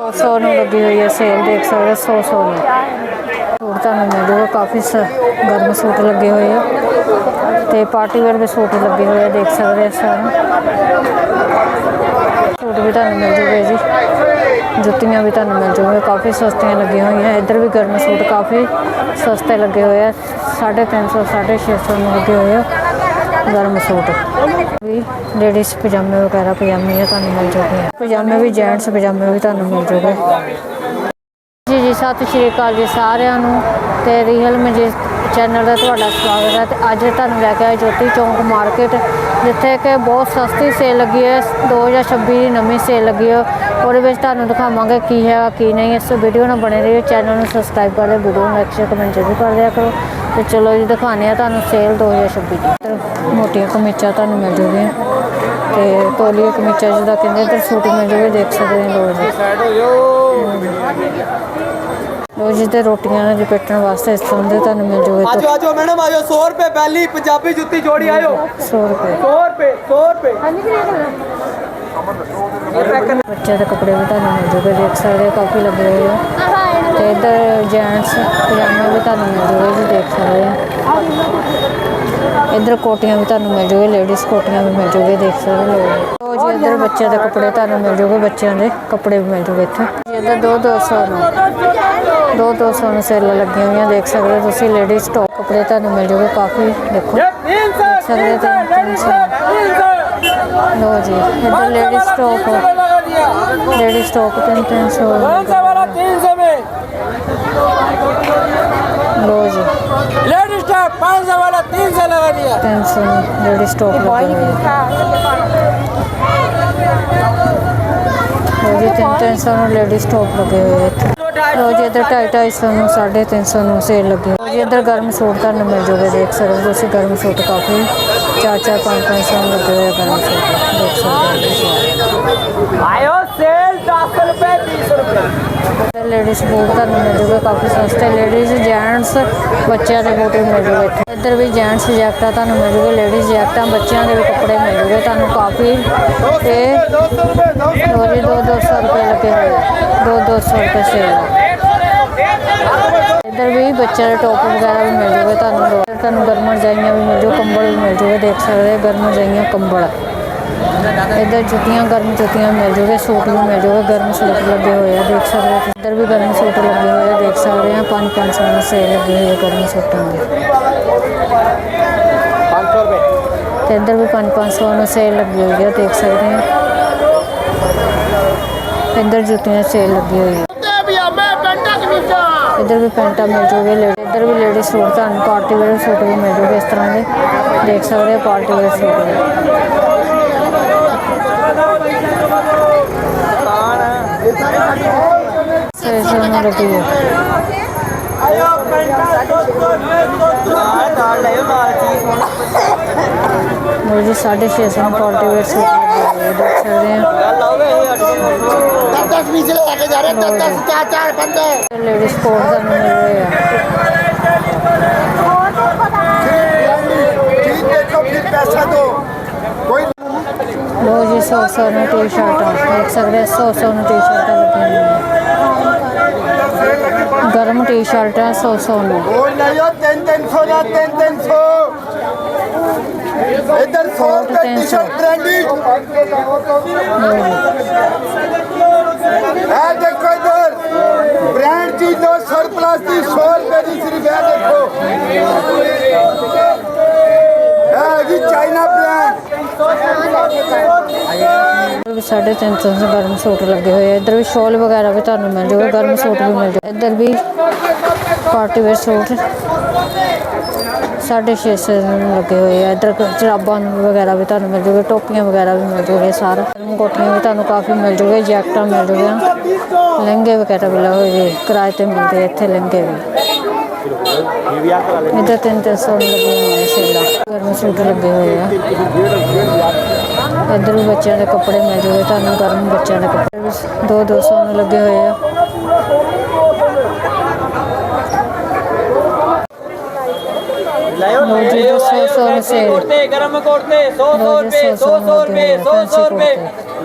100 ਨੂੰ ਲੱਗੀ ਹੋਈ ਹੈ ਸੇਲ ਦੇਖ ਸਕਦੇ ਹੋ 100 100 ਨੂੰ। ਸੂਟ ਤੁਹਾਨੂੰ ਮਿਲ ਜੂਗਾ ਕਾਫੀ ਸ- ਗਰਮ ਸੂਟ ਲੱਗੇ ਹੋਏ ਆ। ਤੇ ਪਾਰਟੀ ਵੇਅਰ ਵੀ ਸੂਟ ਲੱਗੇ ਹੋਏ ਆ, ਦੇਖ ਸਕਦੇ ਹੋ ਇਸ ਸੂਟ ਵੀ ਤੁਹਾਨੂੰ ਮਿਲ ਜੂਗੇ ਜੀ। ਜੁੱਤੀਆਂ ਵੀ ਤੁਹਾਨੂੰ ਮਿਲ ਜੂਗੇ ਕਾਫੀ ਸਸਤੀਆਂ ਲੱਗੀਆਂ ਹੋਈਆਂ। ਇੱਧਰ ਵੀ ਗਰਮ ਸੂਟ ਕਾਫੀ ਸਸਤੇ ਲੱਗੇ ਹੋਏ ਆ। 350 650 ਨੂੰ ਲੱਗੇ ਹੋਏ ਆ। ਗਰਮ ਸੂਟ। ਵੀ ਲੇਡੀਜ਼ ਪਜਾਮੇ ਵਗੈਰਾ ਪਜਾਮੀਆਂ ਤੁਹਾਨੂੰ ਮਿਲ ਜੂਗੇ। ਪਜਾਮੇ ਵੀ ਜੈਂਟਸ ਪਜਾਮੇ ਵੀ ਤੁਹਾਨੂੰ ਮਿਲ ਜੂਗੇ। ਜੀ ਜੀ, ਸਤਿ ਸ਼੍ਰੀ ਅਕਾਲ ਜੀ ਸਾਰਿਆਂ ਨੂੰ ਤੇ ਰੀਅਲ ਮਜੇ ਚੈਨਲ ਦਾ ਤੁਹਾਡਾ ਸਵਾਗਤ ਹੈ ਤੇ ਅੱਜ ਤੁਹਾਨੂੰ ਲੈ ਕੇ ਆਏ ਜੋਤੀ ਚੌਂਕ ਮਾਰਕੀਟ ਜਿੱਥੇ ਕਿ ਬਹੁਤ ਸਸਤੀ ਸੇਲ ਲੱਗੀ ਹੈ 2026 ਦੀ ਨਵੀਂ ਸੇਲ ਲੱਗੀ ਹੈ। ਉਹਦੇ ਵਿੱਚ ਤੁਹਾਨੂੰ ਦਿਖਾਵਾਂਗੇ ਕੀ ਹੈ, ਕੀ ਨਹੀਂ। ਇਸ ਵੀਡੀਓ ਨਾਲ ਬਣੇ ਰਹੋ ਚੈਨਲ ਨੂੰ ਸਬਸਕ੍ਰਾਈਬ ਕਰ ਦਿਓ, ਵੀਡੀਓ ਨੂੰ ਲਾਈਕ ਸ਼ੇਅਰ ਕਮੈਂਟ ਜ਼ਰੂਰ ਕਰ ਦਿਆ ਕਰੋ। ਤੇ ਚਲੋ ਜੀ ਦਿਖਾਉਂਦੇ ਆ ਤੁਹਾਨੂੰ ਸੇਲ 2026 ਦੀ। ਤੇ ਮੋਟੀਆਂ ਕਮੀਜ਼ਾਂ ਤੁਹਾਨੂੰ ਮਿਲ ਜੂਗੀਆਂ। ਤੇ ਤੋਲੀਆਂ ਕਮੀਜ਼ਾਂ ਜਿਹਦਾ ਕਹਿੰਦੇ ਇੱਧਰ ਸੂਟ ਮਿਲ ਜੂਗੇ ਦੇਖ ਸਕਦੇ ਹੋ ਲੋ ਜੀ। ਸਾਈਡ ਹੋ ਜਾਓ ਲੋ ਜੀ ਤੇ ਰੋਟੀਆਂ ਲਪੇਟਣ ਵਾਸਤੇ ਇਸ ਤਰ੍ਹਾਂ ਦੇ ਤੁਹਾਨੂੰ ਮਿਲ ਜੂਗੇ ਆਜੋ ਆਜੋ ਮੈਡਮ ਆਜੋ। 100 ਰੁਪਏ ਪਹਿਲੀ ਪੰਜਾਬੀ ਜੁੱਤੀ ਜੋੜੀ ਆਇਓ। 100 ਰੁਪਏ। 100 ਰੁਪਏ 100 ਰੁਪਏ। ਬੱਚਿਆਂ ਦੇ ਕੱਪੜੇ ਵੀ ਤੁਹਾਨੂੰ ਮਿਲ ਜੂਗੇ ਦੇਖ ਸਕਦੇ ਹੋ ਕਾਫੀ ਲੱਗੇ ਹੋਏ ਆ ਤੇ ਇੱਧਰ ਜੈਂਟਸ ਪਜਾਮੇ ਵੀ ਤੁਹਾਨੂੰ ਮਿਲ ਜੂਗੇ ਜੀ ਦੇਖ ਸਕਦੇ ਆ ਇੱਧਰ ਕੋਟੀਆਂ ਵੀ ਤੁਹਾਨੂੰ ਮਿਲ ਜੂਗੇ ਲੇਡੀਜ਼ ਕੋਟੀਆਂ ਵੀ ਮਿਲ ਜੂਗੇ, ਦੇਖ ਸਕਦੇ ਹੋ ਲੋ ਜੀ, ਇੱਧਰ ਬੱਚਿਆਂ ਦੇ ਕੱਪੜੇ ਤੁਹਾਨੂੰ ਮਿਲ ਜੂਗੇ, ਬੱਚਿਆਂ ਦੇ ਕੱਪੜੇ ਵੀ ਮਿਲ ਜੂਗੇ ਇੱਥੇ। ਜੀ, ਇੱਧਰ 2 200 ਨੂੰ 2 200 ਨੂੰ ਸੇਲਾਂ ਲੱਗੀਆਂ ਹੋਈਆਂ, ਦੇਖ ਸਕਦੇ ਹੋ ਤੁਸੀਂ ਲੇਡੀਜ਼ ਟੌਪ ਕੱਪੜੇ ਤੁਹਾਨੂੰ ਮਿਲ ਜੂਗੇ, ਕਾਫੀ ਦੇਖੋ। ਇਹ 300 ਸਕਦੇ ਤੇ 300 ਲੋ ਜੀ ਇਧਰ ਲੇਡੀ ਸਟਾਕ ਲੇਡੀ ਸਟਾਕ 300 ਲੋ ਜੀ। ਲੇਡੀ ਸਟਾਕ 500 ਵਾਲਾ 300 ਲਗਾ ਦਿਆ 300 ਲੇਡੀ ਸਟਾਕ ਲੋ ਜੀ 300 ਨੂੰ ਲੇਡੀ ਸਟਾਕ ਲਗੇ ਹੋਏ ਲੋ ਜੀ ਇਧਰ 250 ਨੂੰ 350 ਨੂੰ ਸੇਲ ਲੱਗੀ ਲੋ ਜੀ ਇਧਰ ਗਰਮ ਸੂਟ ਤੁਹਾਨੂੰ ਮਿਲ ਜੂਗੇ ਦੇਖ ਸਕਦੇ ਹੋ ਤੁਸੀਂ ਗਰਮ ਸੂਟ ਕਾਫੀ। 4 4 5 500 ਨੂੰ ਲੱਗੇ ਹੋਏ ਆ ਗਰਮ ਸੂਟ ਦੇਖ ਸਕਦੇ ਹੋ आयो सेल 10 रुपए 20 रुपए ਲੇਡੀਜ਼ ਬੂਟ ਤੁਹਾਨੂੰ ਮਿਲ ਜੂਗੇ ਕਾਫੀ ਸਸਤੇ ਲੇਡੀਜ਼ ਜੈਂਟਸ ਬੱਚਿਆਂ ਦੇ ਬੂਟ ਵੀ ਮਿਲ ਜੂਗੇ ਇੱਥੇ ਇੱਧਰ ਵੀ ਜੈਂਟਸ ਜੈਕਟਾਂ ਤੁਹਾਨੂੰ ਮਿਲ ਜੂਗੇ ਲੇਡੀਜ਼ ਜੈਕਟਾਂ ਬੱਚਿਆਂ ਦੇ ਵੀ ਕੱਪੜੇ ਮਿਲ ਜੂਗੇ ਤੁਹਾਨੂੰ ਕਾਫੀ ਤੇ 200 रुपए 200 ਦੋ ਜੀ ਦੋ ਦੋ ਸੌ ਰੁਪਏ ਲੱਗੇ ਹੋਏ ਆ। ਦੋ ਦੋ ਸੌ ਰੁਪਏ ਸੇਲ ਇੱਧਰ ਵੀ ਬੱਚਿਆਂ ਦੇ ਟੋਪ ਵਗੈਰਾ ਵੀ ਮਿਲ ਜੂਗੇ ਤੁਹਾਨੂੰ ਲੋ- ਤੁਹਾਨੂੰ ਗਰਮ ਰਜਾਈਆਂ ਵੀ ਮਿਲ ਜੂ ਕੰਬਲ ਵੀ ਮਿਲ ਜੂਗੇ ਦੇਖ ਸਕਦੇ ਹੋ ਗਰਮ ਰਜਾਈਆਂ ਕੰਬਲ ਇੱਧਰ ਜੁੱਤੀਆਂ ਗਰਮ ਜੁੱਤੀਆਂ ਮਿਲ ਜੂਗੇ ਸੂਟ ਵੀ ਮਿਲ ਜੂਗੇ ਗਰਮ ਸੂਟ ਲੱਗੇ ਹੋਏ ਆ ਦੇਖ ਸਕਦੇ ਹੋ ਇੱਧਰ ਵੀ ਗਰਮ ਸੂਟ ਲੱਗੇ ਹੋਏ ਆ ਦੇਖ ਸਕਦੇ ਆ 5 500 ਦੀ ਸੇਲ ਲੱਗੀ ਹੋਈ ਹੈ ਗਰਮ ਸੂਟਾਂ ਦੀ 500 रुपए ਤੇ ਇੱਧਰ ਵੀ 5 500 ਨੂੰ ਸੇਲ ਲੱਗੀ ਹੋਈ ਹੈ ਦੇਖ ਸਕਦੇ ਆ ਇੱਧਰ ਜੁੱਤੀਆਂ ਸੇਲ ਲੱਗੀ ਹੋਈ ਹੈ ਇੱਧਰ ਵੀ ਪੈਂਟਾਂ ਮਿਲ ਜੂਗੇ, ਲੇਡੀ ਇੱਧਰ ਵੀ ਲੇਡੀ ਸੂਟ, ਤੁਹਾਨੂੰ ਪਾਰਟੀ ਵੇਅਰ ਸੂਟ ਵੀ ਮਿਲ ਜੂਗੇ ਇਸ ਤਰ੍ਹਾਂ ਦੇ। ਦੇਖ ਸਕਦੇ ਹੋ ਪਾਰਟੀ ਵੇਅਰ ਸੂਟ ਵੀ। ਸਹੀ ਸੋਨਾ मुझे साढ़े छः सौ कॉल्टिवेट से लेडीज़ कोर्ट करने मिल रही है। जी सौ सौ ने टी शर्ट एक सौ सौ ने टी शर्ट लगी हुई है। ਦੀ ਸ਼ਰਟ ਹੈ 100 100 ਨੂੰ ਉਹ ਲਿਓ 3 300 ਦਾ 3 300 ਇਧਰ 100 ਦਾ ਟੀ-ਸ਼ਰਟ ਬ੍ਰਾਂਡਿਡ ਆ ਦੇਖੋ ਇਧਰ ਬ੍ਰਾਂਡ ਦੀ 200 ਪਲੱਸ ਦੀ 100 ਰੁਪਏ ਦੀ ਸਿਰਫ ਇਹ ਦੇਖੋ ਇਹ ਜੀ ਚਾਈਨਾ ਬ੍ਰਾਂਡ ਵੀ 350 ਗਰਮ ਸੂਟ ਲੱਗੇ ਹੋਏ ਆ। ਇੱਧਰ ਵੀ ਸ਼ਾਲ ਵਗੈਰਾ ਵੀ ਤੁਹਾਨੂੰ ਮਿਲ ਜਾਊਗਾ ਗਰਮ ਸੂਟ ਵੀ ਮਿਲ ਜਾਊਗਾ ਇੱਧਰ ਵੀ ਪਾਰਟੀ ਵੇਅਰ ਸੂਟ 650 ਨੂੰ ਲੱਗੇ ਹੋਏ ਆ। ਇੱਧਰ ਜਰਾਬਾਂ ਵਗੈਰਾ ਵੀ ਤੁਹਾਨੂੰ ਮਿਲ ਜੂਗੇ, ਟੋਪੀਆਂ ਵਗੈਰਾ ਵੀ ਮਿਲ ਜੂਗੇ ਸਾਰਾ। ਗਰਮ ਕੋਟੀਆਂ ਵੀ ਤੁਹਾਨੂੰ ਕਾਫੀ ਮਿਲ ਜੂਗੇ ਜੈਕਟਾਂ ਮਿਲ ਜੂਗੀਆਂ। ਲਹਿੰਗੇ ਵਗੈਰਾ ਵੀ ਲਓਗੇ ਕਿਰਾਏ ਤੇ ਮਿਲਦੇ ਆ ਇੱਥੇ ਲਹਿੰਗੇ ਵੀ। ਇੱਧਰ ਤਿੰਨ ਤਿੰਨ ਸੌ ਨੂੰ ਲੱਗੇ ਹੋਏ ਆ, ਸੇਲਾਂ। ਗਰਮ ਸੂਟ ਲੱਗੇ ਹੋਏ ਆ। ਇੱਧਰ ਵੀ ਬੱਚਿਆਂ ਦੇ ਕੱਪੜੇ ਮਿਲ ਜੂਗੇ ਤੁਹਾਨੂੰ ਗਰਮ ਬੱਚਿਆਂ ਦੇ ਕੱਪੜੇ ਵੀ ਦੋ 200 ਨੂੰ ਲੱਗੇ ਹੋਏ ਆ। ਲੋ ਜੀ 200 ਸੇਲ ਗਰਮ ਕੋਟ ਤੇ 100 100 ਰੁਪਏ 100 100 ਰੁਪਏ 100 100 ਰੁਪਏ।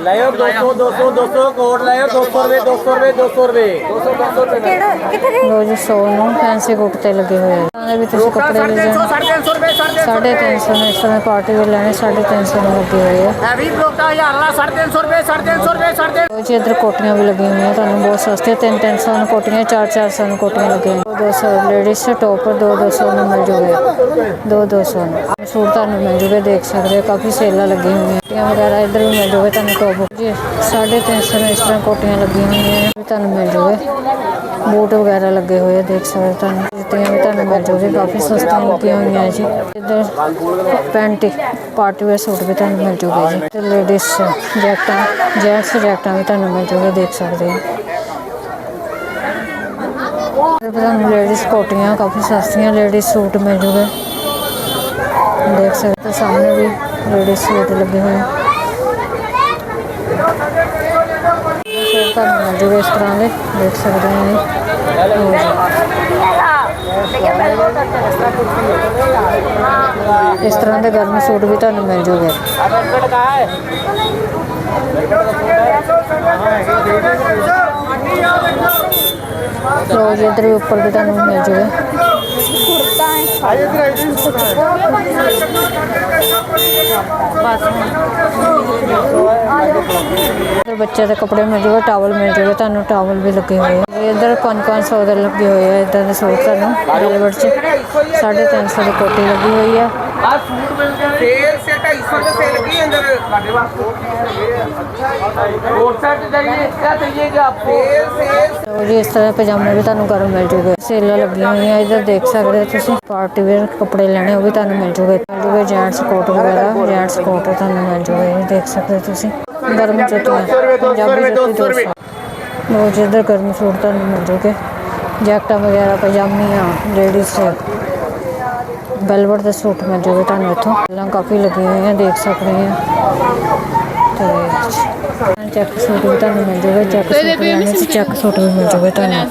ਲਾਇਓ 200 200 200 ਕੋਟ ਲਾਇਓ 200 ਰੁਪਏ 200 ਰੁਪਏ 200 ਰੁਪਏ। 200 200 ਰੁਪਏ ਲੋ ਜੀ 100 ਨੂੰ ਫੈਂਸੀ ਕੁੱਟ ਤੇ ਲੱਗੇ ਹੋਏ ਆ। ਉਹਨਾਂ ਦੇ ਵੀ ਤੁਸੀਂ ਕੱਪੜੇ ਲੈ ਜਾਣ 350 ਰੁਪਏ 350 ਨੇ ਇਸ ਸਮੇਂ ਪਾਰਟੀ ਵੀ ਲੈਣੇ 350 ਨੂੰ ਲੱਗੇ ਹੋਏ ਆ। ਹੈਵੀ ਬਲੋਕਾ 1000 ਵਾਲਾ 350 ਰੁਪਏ 350 ਰੁਪਏ 350 ਉਹ ਜੀ ਇੱਧਰ ਕੋਟੀਆਂ ਵੀ ਲੱਗੀਆਂ ਹੋਈਆਂ ਤੁਹਾਨੂੰ ਬਹੁਤ ਸਸਤੇ 3 300 ਨੂੰ ਕੋਟੀਆਂ 4 400 ਨੂੰ ਕੋਟੀਆਂ ਲੱਗੀਆਂ। 200 ਲੇਡੀਜ਼ ਟੌਪ 2 200 ਨੂੰ ਮਿਲ ਜੂਗੇ। 2 200 ਨੂੰ। ਸੂਟ ਤੁਹਾਨੂੰ ਮਿਲ ਜੂਗੇ ਦੇਖ ਸਕਦੇ ਹੋ ਕਾਫੀ ਸੇਲਾਂ ਲੱਗੀਆਂ ਹੋਈਆਂ ਵਗੈਰਾ ਇੱਧਰ ਵੀ ਮਿਲ ਜੂਗੇ ਤੁਹਾਨੂੰ ਟੌਪ ਜੀ। 350 ਨੂੰ ਇਸ ਤਰ੍ਹਾਂ ਕੋਟੀਆਂ ਲੱਗੀਆਂ ਹੋਈਆਂ ਵੀ ਤੁਹਾਨੂੰ ਮਿਲ ਜੂਗੇ। ਬੂਟ ਵਗੈਰਾ ਲੱਗੇ ਹੋਏ ਆ, ਦੇਖ ਸਕਦੇ ਤੁਹਾਨੂੰ। ਜੁੱਤੀਆਂ ਵੀ ਤੁਹਾਨੂੰ ਮਿਲ ਜੂਗੇ, ਕਾਫੀ ਸਸਤੀਆਂ ਲੱਗੀਆਂ ਹੋਈਆਂ ਜੀ। ਇੱਧਰ ਪੈਂਟ, ਪਾਰਟੀ ਵੇਅਰ ਸੂਟ ਵੀ ਤੁਹਾਨੂੰ ਮਿਲ ਜੂਗੇ ਜੀ। ਤੇ ਲੇਡੀਜ਼ ਜੈਕਟਾਂ, ਜੈਂਟਸ ਜੈਕਟਾਂ ਵੀ ਤੁਹਾਨੂੰ ਮਿਲ ਜੂਗੇ, ਦੇਖ ਸਕਦੇ ਹੋ। ਤੁਹਾਨੂੰ ਲੇਡੀਜ਼ ਕੋਟੀਆਂ, ਕਾਫੀ ਸਸਤੀਆਂ ਲੇਡੀਜ਼ ਸੂਟ ਮਿਲ ਜੂਗੇ। ਦੇਖ ਸਕਦੇ ਹੋ, ਸਾਹਮਣੇ ਵੀ ਲੇਡੀਜ਼ ਸੂਟ ਲੱਗੇ ਹੋਏ ਆ। ਫਿਰ ਤੁਹਾਨੂੰ ਮਿਲ ਜੂਗੇ ਇਸ ਤਰ੍ਹਾਂ ਦੇ ਦੇਖ ਸਕਦੇ ਹੋ ਜੀ ਇਸ ਤਰ੍ਹਾਂ ਦੇ ਗਰਮ ਸੂਟ ਵੀ ਤੁਹਾਨੂੰ ਮਿਲ ਜੂਗੇ ਲੋ ਜੀ ਇੱਧਰ ਉੱਪਰ ਵੀ ਤੁਹਾਨੂੰ ਮਿਲ ਜੂਗੇ ਇੱਧਰ ਬੱਚੇ ਦੇ ਕੱਪੜੇ ਮਿਲ ਜੂਗੇ ਟਾਵਲ ਮਿਲ ਜੂਗੇ ਤੁਹਾਨੂੰ ਟਾਵਲ ਵੀ ਲੱਗੇ ਹੋਏ ਆ। ਇੱਧਰ 5-500 ਦੇ ਲੱਗੇ ਹੋਏ ਆ ਇਦਾਂ ਦੇ ਸੂਟ ਤੁਹਾਨੂੰ ਵੈਲਵਟ ਚ 350 ਦੀ ਕੋਟੀ ਲੱਗੀ ਹੋਈ ਆ। ਆ ਇਸ ਤਰ੍ਹਾਂ ਪਜਾਮੇ ਵੀ ਤੁਹਾਨੂੰ ਗਰਮ ਮਿਲ ਜੂਗੇ। ਸੇਲਾਂ ਲੱਗੀਆਂ ਹੋਈਆਂ ਦੇਖ ਸਕਦੇ ਹੋ ਤੁਸੀਂ। ਪਾਰਟੀ ਕੱਪੜੇ ਲੈਣੇ ਉਹ ਵੀ ਤੁਹਾਨੂੰ ਮਿਲ ਜੂਗੇ। ਜੈਂਟਸ ਕੋਟ ਵਗੈਰਾ ਜੈਂਟਸ ਕੋਟ ਤੁਹਾਨੂੰ ਮਿਲ ਜੂਗੇ। ਦੇਖ ਸਕਦੇ ਹੋ ਤੁਸੀਂ। ਗਰਮ ਜੁੱਤੀਆਂ ਪੰਜਾਬੀ ਜੁੱਤੀ 200 ਗਰਮ ਸੂਟ ਤੁਹਾਨੂੰ ਮਿਲ ਜੂਗੇ। ਜੈਕਟਾਂ ਵਗੈਰਾ ਪਜਾਮੀਆਂ ਲੇਡੀਜ਼ ਵੈਲਵਟ ਦੇ ਸੂਟ ਮਿਲ ਜੂਗੇ ਤੁਹਾਨੂੰ ਇੱਥੋਂ। ਪਹਿਲਾਂ ਕਾਫੀ ਲੱਗੀਆਂ ਹੋਈਆਂ ਦੇਖ ਸਕਦੇ ਆ। ਤੇ ਚੈੱਕ ਸੂਟ ਵੀ ਤੁਹਾਨੂੰ ਮਿਲ ਜੂਗਾ ਚੈੱਕ ਸੂਟ ਲੈਣੇ ਚੈੱਕ ਸੂਟ ਵੀ ਮਿਲ ਜੂਗੇ ਤੁਹਾਨੂੰ।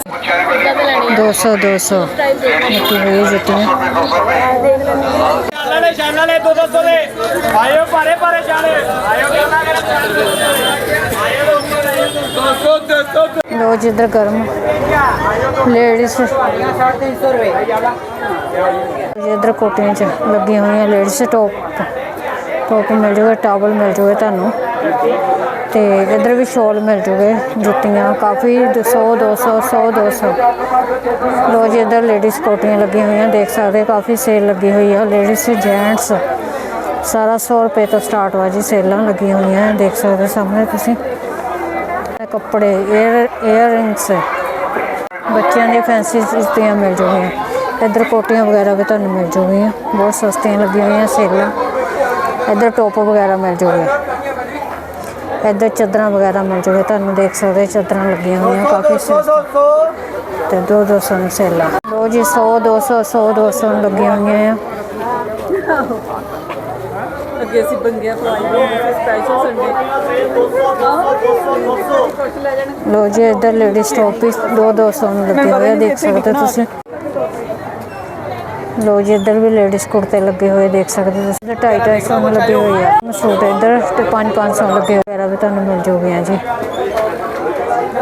200 200 ਲੱਗੀ ਹੋਈ ਜੁੱਤੀਆਂ ਸ਼ਾਲੇ ਸ਼ਾਲੇ ਲੈ ਦੋ ਦੋ। ਲੈ ਆਇਓ ਪਾਰੇ ਪਾਰੇ ਸ਼ਾਲੇ ਆਇਓ ਕਿੰਨਾ ਕਰ ਆਇਓ 200 200 ਲੋ ਜਿੱਧਰ ਗਰਮ ਲੇਡੀਜ਼ 350 ਜਿੱਧਰ ਕੋਟੀਆਂ ਚ ਲੱਗੀਆਂ ਹੋਈਆਂ ਲੇਡੀਜ਼ ਟੌਪ ਟੌਪ ਮਿਲ ਜੂਗਾ ਟਾਵਲ ਮਿਲ ਜੂਗਾ ਤੁਹਾਨੂੰ। ਤੇ ਇੱਧਰ ਵੀ ਸ਼ੋਲ ਮਿਲ ਜੂਗੇ, ਜੁੱਤੀਆਂ ਕਾਫੀ 100 200 100 200 ਲੋ ਜੀ ਇੱਧਰ ਲੇਡੀਜ਼ ਕੋਟੀਆਂ ਲੱਗੀਆਂ ਹੋਈਆਂ, ਦੇਖ ਸਕਦੇ ਕਾਫੀ ਸੇਲ ਲੱਗੀ ਹੋਈ ਆ। ਲੇਡੀਜ਼ ਜੈਂਟਸ ਸਾਰਾ 100 ਰੁਪਏ ਤੋਂ ਸਟਾਰਟ ਵਾ ਜੀ, ਸੇਲਾਂ ਲੱਗੀਆਂ ਹੋਈਆਂ, ਦੇਖ ਸਕਦੇ ਸਾਹਮਣੇ ਤੁਸੀਂ। ਕੱਪੜੇ 에ਅਰ 에ਅਰ ਰਿੰਗਸ ਬੱਚਿਆਂ ਦੀ ਫੈਂਸੀ ਜੁੱਤੀਆਂ ਮਿਲ ਜੂਗੀਆਂ। ਇੱਧਰ ਕੋਟੀਆਂ ਵਗੈਰਾ ਵੀ ਤੁਹਾਨੂੰ ਮਿਲ ਜੂਗੀਆਂ। ਬਹੁਤ ਸਸਤੀਆਂ ਲੱਗੀਆਂ ਹੋਈਆਂ ਸੇਲਾਂ। ਇੱਧਰ ਟੋਪ ਵਗੈਰਾ ਮਿਲ ਜੂਗੇ। ਇੱਧਰ ਚਾਦਰਾਂ ਵਗੈਰਾ ਮਿਲ ਜੂਗੇ। ਤੁਹਾਨੂੰ ਦੇਖ ਸਕਦੇ ਚਾਦਰਾਂ ਲੱਗੀਆਂ ਹੋਈਆਂ ਕਾਫੀ ਤੇ 2 200 ਨੂੰ ਸੇਲਾਂ। ਲੋ ਜੀ 100 200 100 200 ਨੂੰ ਲੱਗੀਆਂ ਹੋਈਆਂ ਆ। ਅੱਗੇ ਅਸੀਂ ਬੰਗਿਆ ਪਵਾਈ ਸਪੈਸ਼ਲ ਸੰਡੇ ਕੁਛ ਲੈ ਜਾਣਾ ਲੋ ਜੀ ਇੱਧਰ ਲੇਡੀਜ਼ ਵੀ 2 200 ਨੂੰ ਲੱਗੇ ਹੋਏ ਆ ਦੇਖ ਸਕਦੇ ਹੋ ਤੁਸੀਂ। ਲੋ ਜੀ ਇੱਧਰ ਵੀ ਲੇਡੀਜ਼ ਕੁੜਤੇ ਲੱਗੇ ਹੋਏ ਦੇਖ ਸਕਦੇ ਹੋ ਤੁਸੀਂ। 2.5 250 ਨੂੰ ਲੱਗੇ ਹੋਏ ਆ। ਸੂਟ ਇੱਧਰ ਤੇ 5 500 ਲੱਗੇ ਹੋਏ ਆ ਵੀ ਤੁਹਾਨੂੰ ਮਿਲ ਜੂਗੇ ਆ ਜੀ।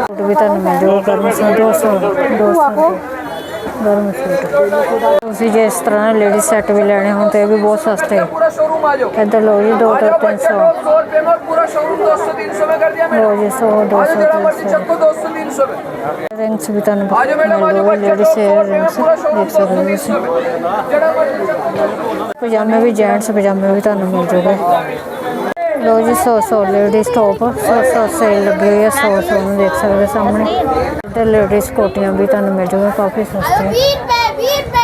ਸੂਟ ਵੀ ਤੁਹਾਨੂੰ ਮਿਲ ਜੂਗਾ ਗਰਮ ਸੂਟ 200 200 ਗਰਮ ਸੂਟ। ਤੁਸੀਂ ਜੇ ਇਸ ਤਰ੍ਹਾਂ ਲੇਡੀਜ਼ ਸੈੱਟ ਵੀ ਲੈਣੇ ਹੋਣ ਤੇ ਇਹ ਵੀ ਬਹੁਤ ਸਸਤੇ। पूरा शोरूम आ जाओ ਇੱਧਰ ਲੋ ਜੀ 2 ਤੋਂ 300 सौ रुपए में पूरा शोरूम 200 300 में कर दिया ਲੋ ਜੀ 100 200 आज मेरा मर्जी 300 चक्को 200 300 में ਰਿੰਗਸ ਵੀ ਤੁਹਾਨੂੰ आज मैडम आज ਮਿਲ ਜੂਗੇ मर्जी ਲੇਡੀਜ਼ चक्को 100 रुपए में ਰਿੰਗਸ पूरा शोरूम ਦੇਖ ਸਕਦੇ 200 ਹੋ ਤੁਸੀਂ 300 में जड़ा मर्जी चक्को ਪਜਾਮੇ ਵੀ ਜੈਂਟਸ ਪਜਾਮੇ ਵੀ ਤੁਹਾਨੂੰ ਮਿਲ ਜੂਗੇ ਲੋ ਜੀ 100 100 ਲੇਡੀਜ਼ ਟੌਪ 100 100 ਸੇਲ ਲੱਗੀ ਹੋਈ ਹੈ 100 100 ਨੂੰ ਦੇਖ ਸਕਦੇ ਹੋ ਸਾਹਮਣੇ ਇੱਧਰ ਲੇਡੀਜ਼ ਕੋਟੀਆਂ ਵੀ ਤੁਹਾਨੂੰ ਮਿਲ ਜੂਗੇ ਕਾਫੀ ਸਸਤੀਆਂ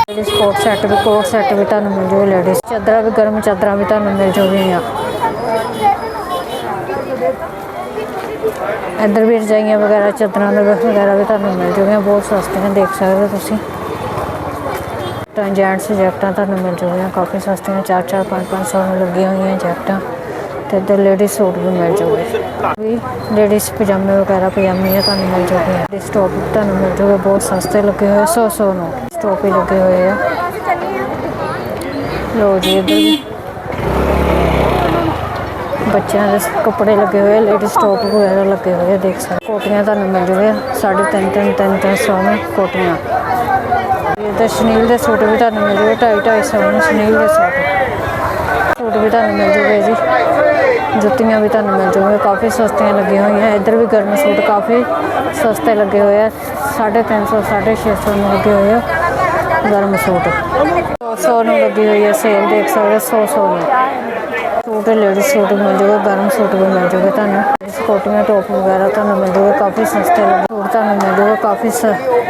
ਲੇਡੀਜ਼ ਕੋਟ ਸੈੱਟ ਵੀ ਕੋਟ ਸੈੱਟ ਵੀ ਤੁਹਾਨੂੰ ਮਿਲ ਜੂਗਾ ਲੇਡੀਜ਼ ਚਾਦਰਾਂ ਵੀ ਗਰਮ ਚਾਦਰਾਂ ਵੀ ਤੁਹਾਨੂੰ ਮਿਲ ਜੂਗੀਆਂ ਇੱਧਰ ਵੀ ਰਜਾਈਆਂ ਵਗੈਰਾ ਚਾਦਰਾਂ ਵਗੈਰਾ ਵੀ ਤੁਹਾਨੂੰ ਮਿਲ ਜੂਗੀਆਂ ਬਹੁਤ ਸਸਤੀਆਂ ਦੇਖ ਸਕਦੇ ਹੋ ਤੁਸੀਂ ਤਾਂ ਜੈਂਟਸ ਜੈਕਟਾਂ ਤੁਹਾਨੂੰ ਮਿਲ ਜੂਗੀਆਂ ਕਾਫੀ ਸਸਤੀਆਂ 4 4 5 500 ਨੂੰ ਲੱਗੀਆਂ ਹੋਈਆਂ ਜੈਕਟਾਂ ਤੇ ਇੱਧਰ ਲੇਡੀਜ਼ ਸੂਟ ਵੀ ਮਿਲ ਜੂਗੇ। ਵੀ ਲੇਡੀਜ਼ ਪਜਾਮੇ ਵਗੈਰਾ, ਪਜਾਮੀਆਂ ਤੁਹਾਨੂੰ ਮਿਲ ਜੂਗੀਆਂ। ਲੇਡੀ ਸਟੋਪ ਤੁਹਾਨੂੰ ਮਿਲ ਜੂਗੇ, ਬਹੁਤ ਸਸਤੇ ਲੱਗੇ ਹੋਏ 100 100 ਨੂੰ। ਸਟੋਪ ਹੀ ਲੱਗੇ ਹੋਏ ਆ। ਲੋ ਜੀ ਇੱਧਰ ਬੱਚਿਆਂ ਦੇ ਕੱਪੜੇ ਲੱਗੇ ਹੋਏ ਲੇਡੀਜ਼ ਟੌਪ ਵਗੈਰਾ ਲੱਗੇ ਹੋਏ ਆ, ਦੇਖ ਸਕਦੇ ਕੋਟੀਆਂ ਤੁਹਾਨੂੰ ਮਿਲ ਜੂਗੇ ਸਾਢੇ ਤਿੰਨ ਤਿੰਨ ਤਿੰਨ ਤਿੰਨ ਸੌ में ਕੋਟੀਆਂ। ਇਹ ਸ਼ਨੀਲ ਦੇ ਸੂਟ ਵੀ ਤੁਹਾਨੂੰ ਮਿਲ ਜੂਗੇ, ਢਾਈ ਢਾਈ ਸੌ में ਸ਼ਨੀਲ ਦੇ ਸੂਟ। ਸੂਟ ਵੀ ਤੁਹਾਨੂੰ ਮਿਲ ਜੂਗੇ ਜੀ। ਜੁੱਤੀਆਂ ਵੀ ਤੁਹਾਨੂੰ ਮਿਲ ਜੂਗੇ ਕਾਫੀ ਸਸਤੀਆਂ ਲੱਗੀਆਂ ਹੋਈਆਂ। ਇੱਧਰ ਵੀ ਗਰਮ ਸੂਟ ਕਾਫੀ ਸਸਤੇ ਲੱਗੇ ਹੋਏ ਆ 350 650 ਨੂੰ ਲੱਗੇ ਹੋਏ ਆ ਗਰਮ ਸੂਟ। 100 ਨੂੰ ਲੱਗੀ ਹੋਈ ਹੈ ਸੇਲ ਦੇਖ ਸਕਦੇ 100 100 ਨੂੰ ਸੂਟ ਲੇਡੀ ਸੂਟ ਮਿਲ ਜੂਗਾ, ਗਰਮ ਸੂਟ ਵੀ ਮਿਲ ਜੂਗੇ ਤੁਹਾਨੂੰ। ਕੋਟੀਆਂ ਟੋਪ ਵਗੈਰਾ ਤੁਹਾਨੂੰ ਮਿਲ ਜੂਗੇ, ਕਾਫੀ ਸਸਤੇ ਲੱਗੇ ਸੂਟ ਤੁਹਾਨੂੰ ਮਿਲ ਜੂਗਾ, ਕਾਫੀ ਸ-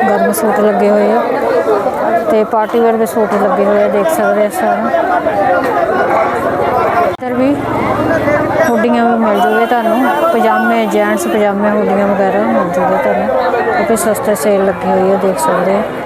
ਗਰਮ ਸੂਟ ਲੱਗੇ ਹੋਏ ਆ। ਤੇ ਪਾਰਟੀ ਵੇਅਰ ਦੇ ਸੂਟ ਲੱਗੇ ਹੋਏ ਆ, ਦੇਖ ਸਕਦੇ ਆ ਸਾਰੇ। ਇੱਧਰ ਵੀ ਹੁੱਡੀਆਂ ਵੀ ਮਿਲ ਜੂਗੇ ਤੁਹਾਨੂੰ। ਪਜਾਮੇ, ਜੈਂਟਸ, ਪਜਾਮੇ, ਹੁੱਡੀਆਂ ਵਗੈਰਾ ਮਿਲ ਜੂਗੇ ਤੁਹਾਨੂੰ। ਕਾਫੀ ਸਸਤੇ ਸੇਲ ਲੱਗੀ ਹੋਈ ਹੈ ਦੇਖ ਸਕਦੇ ਆ।